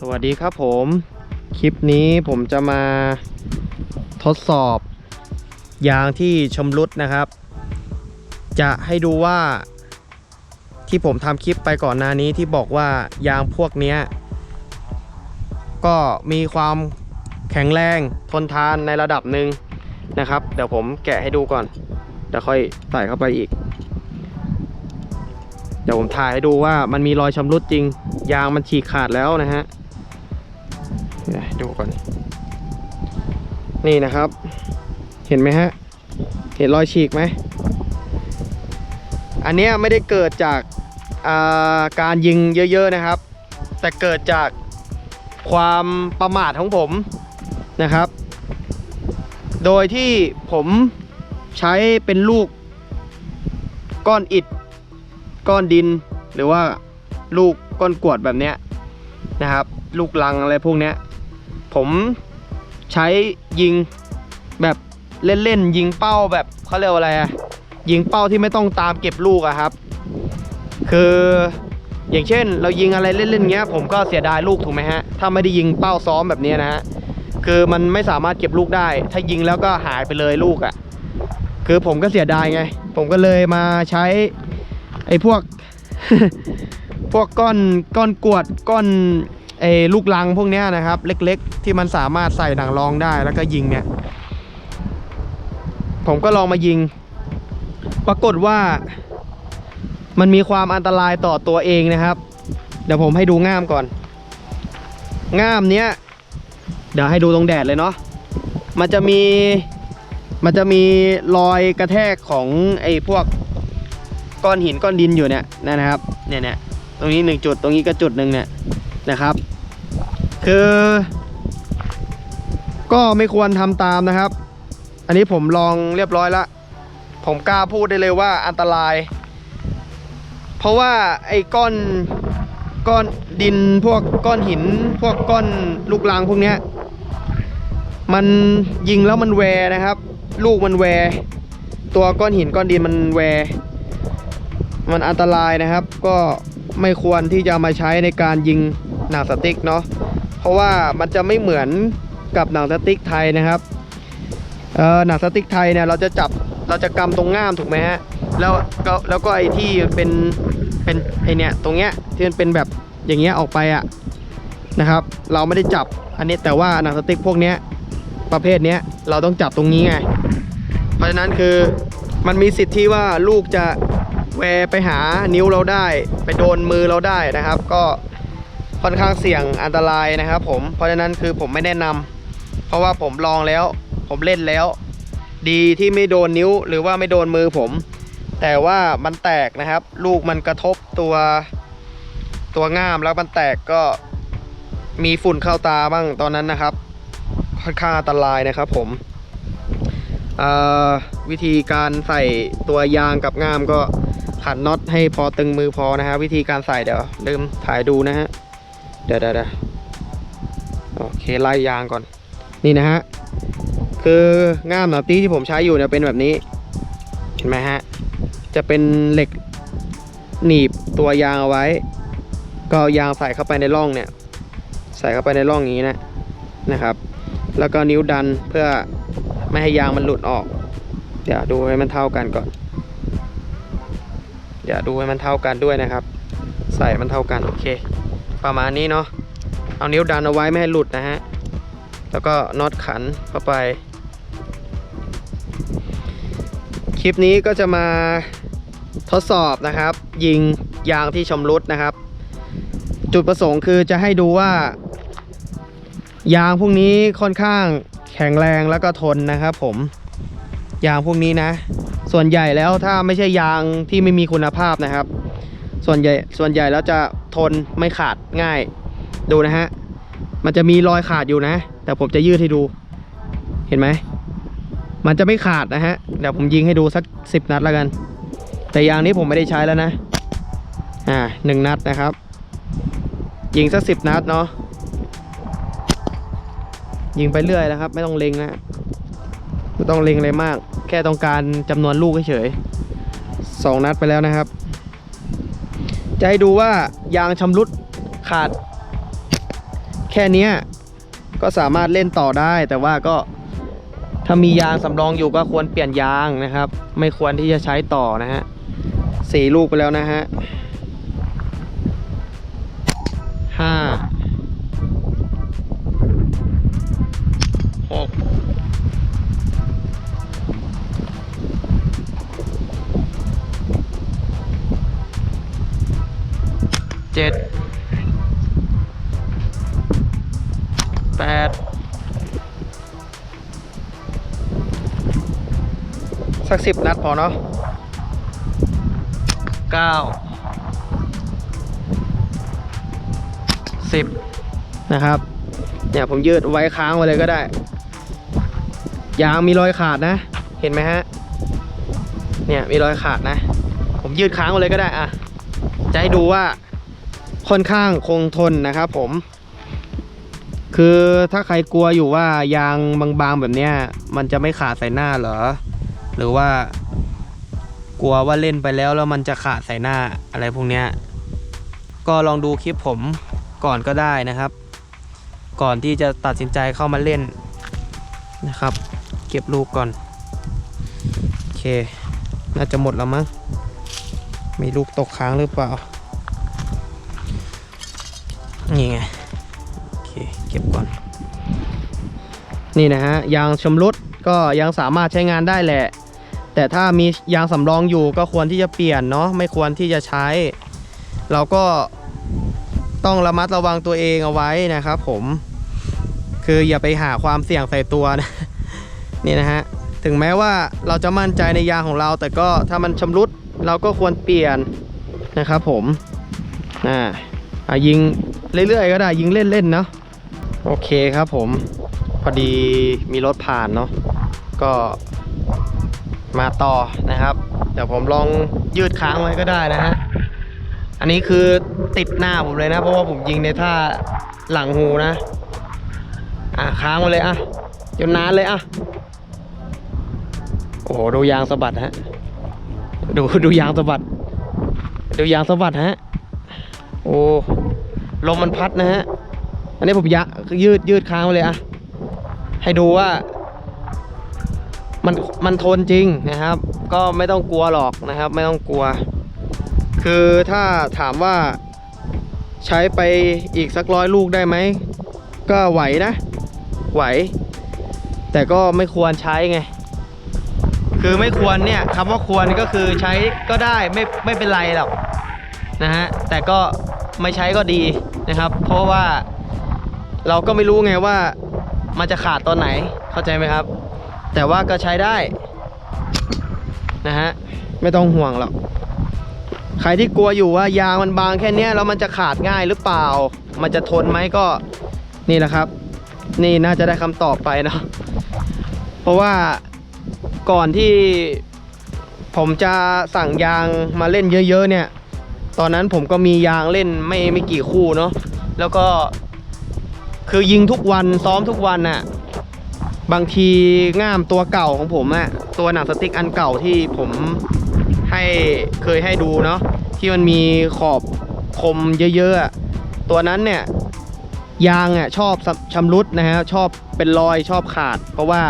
สวัสดีครับผม คลิปนี้ผมจะมาทดสอบยางที่ชำรุดนะครับ จะให้ดูว่าที่ผมทำคลิปไปก่อนหน้านี้ที่บอกว่ายางพวกนี้ก็มีความแข็งแรงทนทานในระดับหนึ่งนะครับ เดี๋ยวผมแกะให้ดูก่อนเดี๋ยวค่อยใส่เข้าไปอีก เดี๋ยวผมถ่ายให้ดูว่ามันมีรอยชำรุดจริง ยางมันฉีกขาดแล้วนะฮะ เดี๋ยวดูก่อน นี่นะครับ เห็นไหมฮะ เห็นรอยฉีกไหม อันเนี้ยไม่ได้เกิดจากาการยิงเยอะๆนะครับ แต่เกิดจากความประมาทของผมนะครับ โดยที่ผมใช้เป็นลูกก้อนอิฐก้อนดิน หรือว่าลูกก้อนกวดแบบเนี้ยนะครับ ลูกลังอะไรพวกเนี้ย ผมใช้ยิงแบบเล่นๆยิงเป้าแบบเขาเรียกว่าอะไรอะยิงเป้าที่ไม่ต้องตามเก็บลูกอะครับ คืออย่างเช่น เรายิงอะไรเล่นๆเงี้ย ผมก็เสียดายลูกถูกไหมฮะถ้าไม่ได้ยิงเป้าซ้อมแบบนี้นะฮะคือมันไม่สามารถเก็บลูกได้ ถ้ายิงแล้วก็หายไปเลยลูกอะคือผมก็เสียดายไง ผมก็เลยมาใช้ ไอ้พวก พวกก้อนก้อนกวดก้อน ไอ้ลูกลังพวกนี้นะครับ เล็กๆ ที่มันสามารถใส่หนังรองได้แล้วก็ยิงเนี่ย ผมก็ลองมายิง ปรากฏว่า มันมีความอันตรายต่อตัวเองนะครับ เดี๋ยวผมให้ดูง่ามก่อน ง่ามเนี้ยเดี๋ยวให้ดูตรงแดดเลยเนาะมันจะมีมันจะมีรอยกระแทกของไอ้พวกก้อนหินก้อนดินอยู่เนี่ยนะครับเนี่ยเนี่ยตรงนี้หนึ่งจุดตรงนี้ก็จุดหนึ่งเนี่ย นะครับ คือ ก็ไม่ควรทำตามนะครับ อันนี้ผมลองเรียบร้อยแล้วผมกล้าพูดได้เลยว่าอันตราย เพราะว่าไอ้ก้อนก้อนดินพวกก้อนหิน พวกก้อนลูกรังพวกเนี้ย มันยิงแล้วมันแวนะครับ ลูกมันแว ตัวก้อนหินก้อนดินมันแว มันอันตรายนะครับ ก็ไม่ควรที่จะมาใช้ในการยิง หนังสติ๊กเนาะเพราะว่ามันจะไม่เหมือนกับหนังสติ๊กไทยนะครับเออหนังสติ๊กไทยเนี่ยเราจะจับเราจะกำตรงง่ามถูกไหมฮะแล้วก็แล้วก็ไอ้ที่เป็นเป็นไอเนี่ยตรงเนี้ยที่มันเป็นแบบอย่างเงี้ยออกไปอะนะครับ เราไม่ได้จับอันนี้แต่ว่าหนังสติ๊กพวกเนี้ยประเภทเนี้ยเราต้องจับตรงนี้ไง เพราะฉะนั้นคือมันมีสิทธิ์ที่ว่าลูกจะแวไปหานิ้วเราได้ ไปโดนมือเราได้นะครับ ก็ ค่อนข้างเสี่ยงอันตรายนะครับผมเพราะฉะนั้นคือผมไม่แนะนำเพราะว่าผมลองแล้ว ผมเล่นแล้ว ดีที่ไม่โดนนิ้วหรือว่าไม่โดนมือผม แต่ว่ามันแตกนะครับ ลูกมันกระทบตัวตัวง่ามแล้วมันแตกก็มีฝุ่นเข้าตาบ้างตอนนั้นนะครับ ค่อนข้างอันตรายนะครับผมวิธีการใส่ตัวยางกับง่ามก็ขันน็อตให้พอตึงมือพอนะฮะวิธีการใส่เดี๋ยวลืมถ่ายดูนะฮะ เดี๋ยวเดี๋ยวโอเคไล่ยางก่อน นี่นะฮะ คือง่ามหนาตี้ที่ผมใช้อยู่เนี่ยเป็นแบบนี้ เห็นไหมฮะ จะเป็นเหล็กหนีบตัวยางเอาไว้ ก็ายางใส่เข้าไปในร่องเนี่ย ใส่เข้าไปในร่องอย่างนี้นะ นะครับ แล้วก็นิ้วดันเพื่อไม่ให้ยางมันหลุดออก เดี๋ยวดูให้มันเท่ากันก่อน เดี๋ยวดูให้มันเท่ากันด้วยนะครับ ใส่มันเท่ากันโอเค ประมาณนี้เนาะเอานิ้วดันเอาไว้ไม่ให้หลุดนะฮะแล้วก็น็อตขันเข้าไป คลิปนี้ก็จะมาทดสอบนะครับ ยิงยางที่ชำรุดนะครับ จุดประสงค์คือจะให้ดูว่า ยางพวกนี้ค่อนข้างแข็งแรงแล้วก็ทนนะครับผมยางพวกนี้นะ ส่วนใหญ่แล้วถ้าไม่ใช่ยางที่ไม่มีคุณภาพนะครับ ส่วนใหญ่ส่วนใหญ่แล้วจะทนไม่ขาดง่าย ดูนะฮะ มันจะมีรอยขาดอยู่นะ แต่ผมจะยืดให้ดู เห็นไหม มันจะไม่ขาดนะฮะ เดี๋ยวผมยิงให้ดูสักสิบนัดแล้วกัน แต่ยางนี้ผมไม่ได้ใช้แล้วนะ อ่าหนึ่งนัดนะครับ ยิงสักสิบนัดเนาะ ยิงไปเรื่อยนะครับ ไม่ต้องเล็งนะไม่ต้องเล็งอะไรมาก แค่ต้องการจำนวนลูกเฉยๆสองนัดไปแล้วนะครับ จะให้ดูว่ายางชำรุดขาด แค่นี้ก็สามารถเล่นต่อได้ แต่ว่าก็ถ้ามียางสำรองอยู่ก็ควรเปลี่ยนยางนะครับ ไม่ควรที่จะใช้ต่อนะฮะสี่ลูกไปแล้วนะฮะ สิบนัดพอเนาะเก้าสิบนะครับ เนี่ยผมยืดไว้ค้างไว้เลยก็ได้ ยางมีรอยขาดนะ เห็นไหมฮะ เนี่ยมีรอยขาดนะ ผมยืดค้างไว้เลยก็ได้อะจะให้ดูว่าค่อนข้างคงทนนะครับผม คือถ้าใครกลัวอยู่ว่ายางบางๆแบบเนี้ย มันจะไม่ขาดใส่หน้าเหรอ หรือว่ากลัวว่าเล่นไปแล้วแล้วมันจะขาดใส่หน้าอะไรพวกเนี้ยก็ลองดูคลิปผมก่อนก็ได้นะครับ ก่อนที่จะตัดสินใจเข้ามาเล่นนะครับ เก็บลูกก่อนโอเค น่าจะหมดแล้วมั้งมีลูกตกค้างหรือเปล่านี่ไงโอเคเก็บก่อน นี่นะฮะยางชำรุดก็ยังสามารถใช้งานได้แหละ แต่ถ้ามียางสำรองอยู่ก็ควรที่จะเปลี่ยนเนาะไม่ควรที่จะใช้ เราก็ต้องระมัดระวังตัวเองเอาไว้นะครับ ผม คืออย่าไปหาความเสี่ยงใส่ตัวนะนี่นะฮะถึงแม้ว่าเราจะมั่นใจในยางของเรา แต่ก็ถ้ามันชำรุดเราก็ควรเปลี่ยนนะครับ ผมอ่าอะยิงเรื่อยๆก็ได้ยิงเล่นๆเนาะโอเคครับผม พอดีมีรถผ่านเนาะก็ มาต่อนะครับ เดี๋ยวผมลองยืดค้างไว้ก็ได้นะฮะ อันนี้คือติดหน้าผมเลยนะ เพราะว่าผมยิงในท่าหลังหูนะ อะค้างไว้เลยอะจนนานเลยอะ โอ้โหดูยางสะบัดฮะ ดูดูยางสะบัด ดูยางสะบัดฮะ โอ้ลมมันพัดนะฮะ อันนี้ผมยะยืดยืดค้างไว้เลยอะ ให้ดูว่า มันมันทนจริงนะครับ ก็ไม่ต้องกลัวหรอกนะครับ ไม่ต้องกลัว คือถ้าถามว่าใช้ไปอีกสักร้อยลูกได้ไหม ก็ไหวนะ ไหว แต่ก็ไม่ควรใช้ไง คือไม่ควรเนี่ยคำว่าควรก็คือใช้ก็ได้ไม่ไม่เป็นไรหรอกนะฮะแต่ก็ไม่ใช้ก็ดีนะครับ เพราะว่าเราก็ไม่รู้ไงว่ามันจะขาดตอนไหนเข้าใจไหมครับ แต่ว่าก็ใช้ได้นะฮะไม่ต้องห่วงหรอกใครที่กลัวอยู่ว่ายางมันบางแค่เนี้ยแล้วมันจะขาดง่ายหรือเปล่า มันจะทนไหมก็นี่แหละครับ นี่น่าจะได้คำตอบไปเนาะเพราะว่าก่อนที่ผมจะสั่งยางมาเล่นเยอะ ๆ เนี่ย ตอนนั้นผมก็มียางเล่นไม่ไม่กี่คู่เนาะแล้วก็คือยิงทุกวันซ้อมทุกวันน่ะ บางทีง่ามตัวเก่าของผมอะตัวหนังสติ๊กอันเก่าที่ผมให้เคยให้ดูเนาะที่มันมีขอบคมเยอะๆตัวนั้นเนี่ยยางอะชอบชำรุดนะฮะชอบเป็นรอยชอบขาด เพราะว่า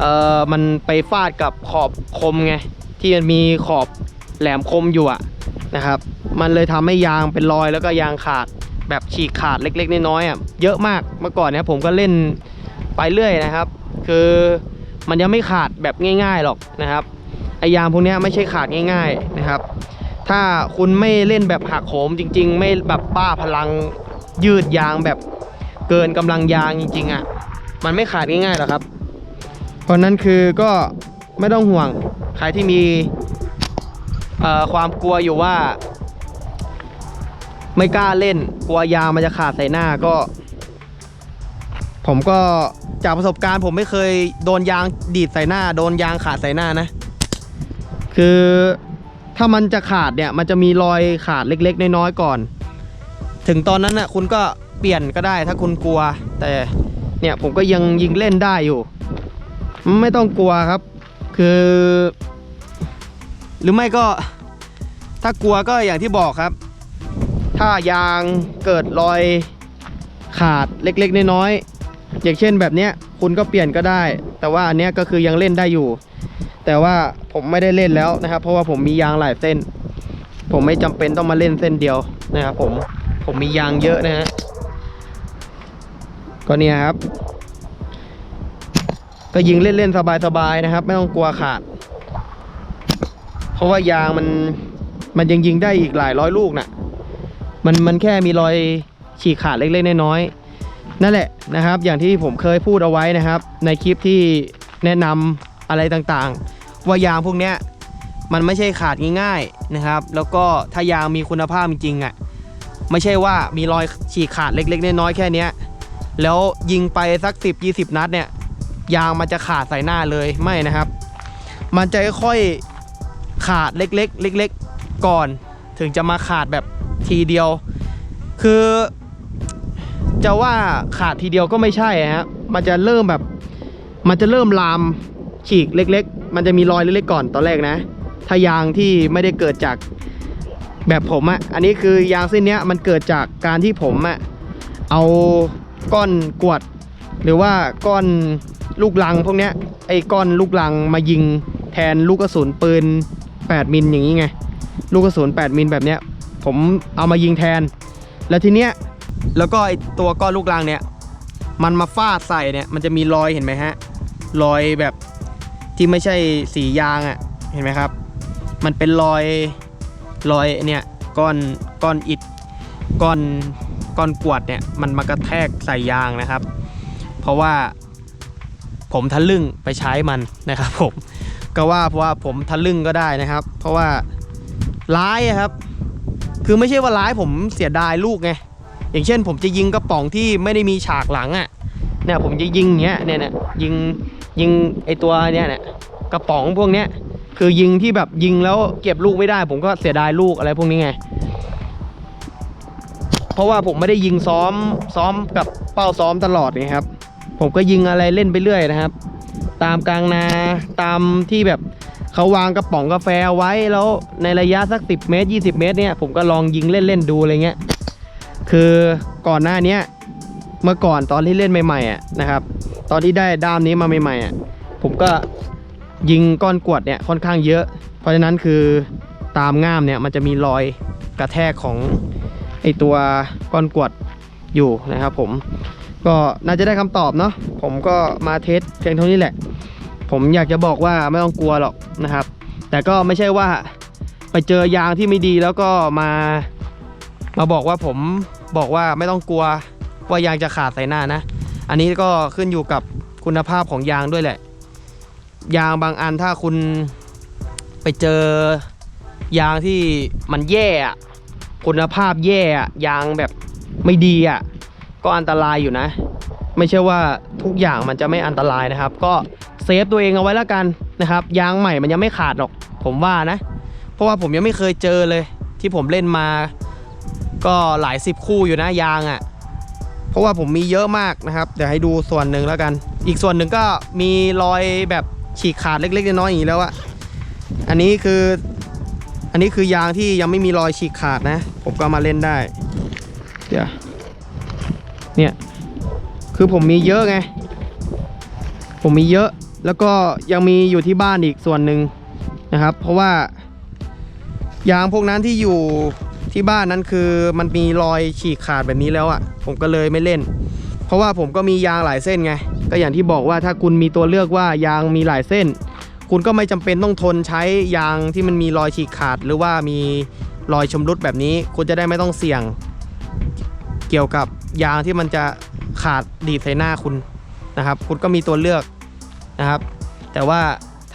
เออมันไปฟาดกับขอบคมไงที่มันมีขอบแหลมคมอยู่อะนะครับ มันเลยทำให้ยางเป็นรอยแล้วก็ยางขาดแบบฉีกขาดเล็กๆน้อยๆอะเยอะมากเมื่อก่อนเนี่ยผมก็เล่น ไปเรื่อยนะครับ คือมันยังไม่ขาดแบบง่าย ๆหรอกนะครับไอยางพวกนี้ไม่ใช่ขาดง่าย ๆนะครับ ถ้าคุณไม่เล่นแบบหักโหมจริง ๆ ไม่แบบป้าพลังยืดยางแบบเกินกำลังยางจริง ๆอะมันไม่ขาดง่ายๆหรอกครับ เพราะนั้นคือก็ไม่ต้องห่วงใครที่มีความกลัวอยู่ว่า ไม่กล้าเล่นกลัวยางมันจะขาดใส่หน้าก็ ผมก็ จากประสบการณ์ผมไม่เคยโดนยางดีดใส่หน้า โดนยางขาดใส่หน้านะ คือถ้ามันจะขาดเนี่ยมันจะมีรอยขาดเล็กๆ น้อยๆก่อน ถึงตอนนั้นน่ะคุณก็เปลี่ยนก็ได้ถ้าคุณกลัว แต่เนี่ยผมก็ยังยิงเล่นได้อยู่ ไม่ต้องกลัวครับ คือ หรือไม่ก็ ถ้ากลัวก็อย่างที่บอกครับ ถ้ายางเกิดรอยขาดเล็กๆ น้อยๆ อย่างเช่นแบบเนี้ยคุณก็เปลี่ยนก็ได้ แต่ว่าอันเนี้ยก็คือยังเล่นได้อยู่ แต่ว่าผมไม่ได้เล่นแล้วนะครับ เพราะว่าผมมียางหลายเส้น ผมไม่จำเป็นต้องมาเล่นเส้นเดียวนะครับผมผมมียางเยอะนะฮะก็เนี่ยครับ ก็ยิงเล่นๆสบายๆนะครับ ไม่ต้องกลัวขาด เพราะว่ายางมันมันยังยิงได้อีกหลายร้อยลูกน่ะ มันมันแค่มีรอยฉีกขาดเล็กๆน้อยๆ นั่นแหละนะครับ อย่างที่ผมเคยพูดเอาไว้นะครับ ในคลิปที่แนะนำอะไรต่างๆ ว่ายางพวกเนี้ยมันไม่ใช่ขาดง่ายๆนะครับ แล้วก็ถ้ายางมีคุณภาพจริงๆอะไม่ใช่ว่ามีรอยฉีกขาดเล็ก ๆ น้อยๆแค่เนี้ยแล้วยิงไปสัก 10-20 นัดเนี่ย ยางมันจะขาดใส่หน้าเลยไม่นะครับ มันจะค่อยๆขาดเล็กๆ เล็ก ๆ ก่อน ถึงจะมาขาดแบบทีเดียว คือ จะว่าขาดทีเดียวก็ไม่ใช่ฮะ มันจะเริ่มแบบ มันจะเริ่มลามฉีกเล็ก ๆ มันจะมีรอยเล็กๆก่อนตอนแรกนะ ถ้ายางที่ไม่ได้เกิดจากแบบผมอะอันนี้คือยางเส้นเนี้ยมันเกิดจากการที่ผมอะเอาก้อนกวด หรือว่าก้อนลูกลังพวกเนี้ย ไอ้ก้อนลูกลังมายิงแทนลูกกระสุนปืน 8มิลอย่างนี้ไง ลูกกระสุน 8มิลแบบเนี้ย ผมเอามายิงแทน แล้วทีเนี้ย แล้วก็ไอตัวก้อนลูกลังเนี่ย มันมาฟาดใส่เนี่ย มันจะมีรอยเห็นไหมฮะ รอยแบบที่ไม่ใช่สียางอะ่ะ เห็นไหมครับ มันเป็นรอยรอยเนี่ยก้อนก้อนอิฐก้อนก้อนกวดเนี่ย มันมากระแทกใส่ยางนะครับ เพราะว่าผมทะลึ่งไปใช้มันนะครับ ผม ก็ว่าเพราะว่าผมทะลึ่งก็ได้นะครับ เพราะว่าร้ายครับ คือไม่ใช่ว่าร้ายผมเสียดายลูกไง อย่างเช่น ผมจะยิงกระป๋องที่ไม่ได้มีฉากหลังอะ่ะเนี่ยผมจะยิงอย่างเงี้ยเนี่ยเนี่ยยิงยิงไอตัวเนี่ยเนี่ยกระป๋องพวกเนี้ยคือยิงที่แบบยิงแล้วเก็บลูกไม่ได้ ผมก็เสียดายลูกอะไรพวกนี้ไง เพราะว่าผมไม่ได้ยิงซ้อมซ้อมกับเป้าซ้อมตลอดไงครับ ผมก็ยิงอะไรเล่นไปเรื่อยนะครับ ตามกลางนาตามที่แบบเขาวางกระป๋องกาแฟไว้แล้วในระยะสัก 10 เมตร 20 เมตรเนี่ยผมก็ลองยิงเล่นๆดูอะไรเงี้ย คือก่อนหน้านี้เมื่อก่อนตอนที่เล่นใหม่ๆอะนะครับ ตอนที่ได้ด้ามนี้มาใหม่ๆอะผมก็ยิงก้อนกวดเนี่ยค่อนข้างเยอะ เพราะฉะนั้นคือตามง่ามเนี่ยมันจะมีรอยกระแทกของไอตัวก้อนกวดอยู่นะครับผมก็น่าจะได้คำตอบเนาะผมก็มาเทสเพียงเท่านี้แหละ ผมอยากจะบอกว่าไม่ต้องกลัวหรอกนะครับ แต่ก็ไม่ใช่ว่าไปเจอยางที่ไม่ดีแล้วก็มา มาบอกว่าผมบอกว่าไม่ต้องกลัวว่ายางจะขาดใส่หน้านะ อันนี้ก็ขึ้นอยู่กับคุณภาพของยางด้วยแหละ ยางบางอันถ้าคุณไปเจอยางที่มันแย่คุณภาพแย่ยางแบบไม่ดีอะก็อันตรายอยู่นะ ไม่ใช่ว่าทุกอย่างมันจะไม่อันตรายนะครับ ก็เซฟตัวเองเอาไว้แล้วกันนะครับ ยางใหม่มันยังไม่ขาดหรอก ผมว่านะ เพราะว่าผมยังไม่เคยเจอเลย ที่ผมเล่นมา ก็หลายสิบคู่อยู่นะยางอะ่ะ เพราะว่าผมมีเยอะมากนะครับ เดี๋ยวให้ดูส่วนหนึ่งแล้วกัน อีกส่วนหนึ่งก็มีรอยแบบฉีกขาดเล็กๆน้อยๆอย่างนี้แล้วอะอันนี้คือ อันนี้คือยางที่ยังไม่มีรอยฉีกขาดนะ ผมก็มาเล่นได้ เดี๋ยว เนี่ย คือผมมีเยอะไง ผมมีเยอะ แล้วก็ยังมีอยู่ที่บ้านอีกส่วนหนึ่งนะครับ เพราะว่ายางพวกนั้นที่อยู่ ที่บ้านนั้นคือมันมีรอยฉีกขาดแบบนี้แล้วอะ่ะ ผมก็เลยไม่เล่น เพราะว่าผมก็มียางหลายเส้นไง ก็อย่างที่บอกว่าถ้าคุณมีตัวเลือกว่ายางมีหลายเส้น คุณก็ไม่จำเป็นต้องทนใช้ยางที่มันมีรอยฉีกขาด หรือว่ามีรอยชำรุดแบบนี้ คุณจะได้ไม่ต้องเสี่ยง เกี่ยวกับยางที่มันจะขาดดีดใส่หน้าคุณนะครับ คุณก็มีตัวเลือกนะครับ แต่ว่า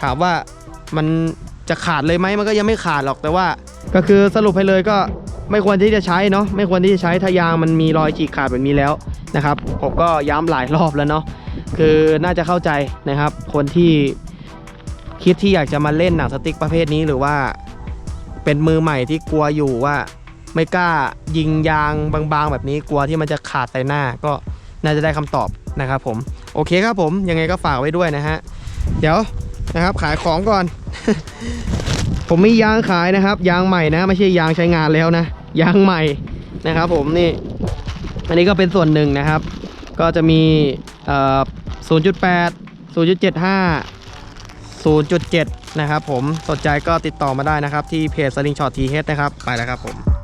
ถามว่ามันจะขาดเลยไหมมันก็ยังไม่ขาดหรอกแต่ว่า ก็คือสรุปให้เลยก็ ไม่ควรที่จะใช้เนาะไม่ควรที่จะใช้ถ้ายางมันมีรอยฉีกขาดแบบนี้แล้วนะครับ ผมก็ย้ำหลายรอบแล้วเนาะคือน่าจะเข้าใจนะครับ คนที่คิดที่อยากจะมาเล่นหนังสติ๊กประเภทนี้หรือว่าเป็นมือใหม่ที่กลัวอยู่ว่า ไม่กล้ายิงยางบางๆ แบบนี้กลัวที่มันจะขาดใส่หน้าก็น่าจะได้คำตอบนะครับผมโอเคครับผมยังไงก็ฝากไว้ด้วยนะฮะเดี๋ยวนะครับขายของก่อน ผมมียางขายนะครับ ยางใหม่นะ ไม่ใช่ยางใช้งานแล้วนะ ยางใหม่นะครับ ผมนี่อันนี้ก็เป็นส่วนหนึ่งนะครับ ก็จะมี 0.8 0.75 0.7 นะครับผมสนใจก็ติดต่อมาได้นะครับ ที่เพจสลิงช็อตทีเฮดนะครับ ไปแล้วครับผม